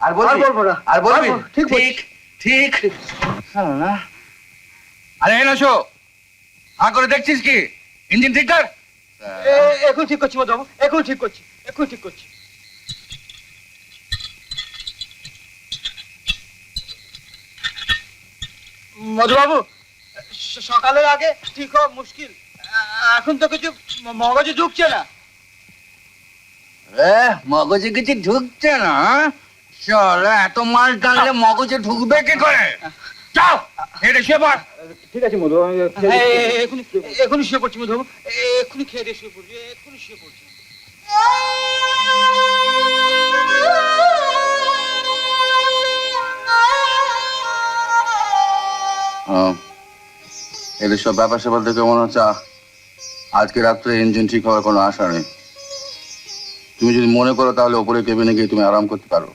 আর বলবি? আর বলব ঠিক ঠিক ঠিক। না। আরে নশো। হা করে দেখছিস কি? ইঞ্জিন ঠিক কর এখন ঠিক করছি মধুবাবু এখন ঠিক করছি এখন ঠিক করছি। মধুবাবু সকালের আগে ঠিক হওয়া মুশকিল। এখন তো কিছু মগজে ঢুকছে না। মগজে কিছু ঢুকছে না হ্যাঁ? চল এত মাল টানলে মগজে ঢুকবে কি করে? যাও এটা শুয়ে পড়। ঠিক আছে মধুবাবু এখনই এখনই শুয়ে পড়ছি মধুবাবু এ- এক্ষুনি খেয়ে দিয়ে শুয়ে পড়ছি এক্ষুনি শুয়ে পড়ছি। এদের সব ব্যাপার স্যাপার দেখে মনে হচ্ছে আজকে রাত্রে ইঞ্জিন ঠিক হওয়ার কোনো আশা নেই। তুমি যদি মনে করো তাহলে ওপরে কেবিনে গিয়ে তুমি আরাম করতে পারো।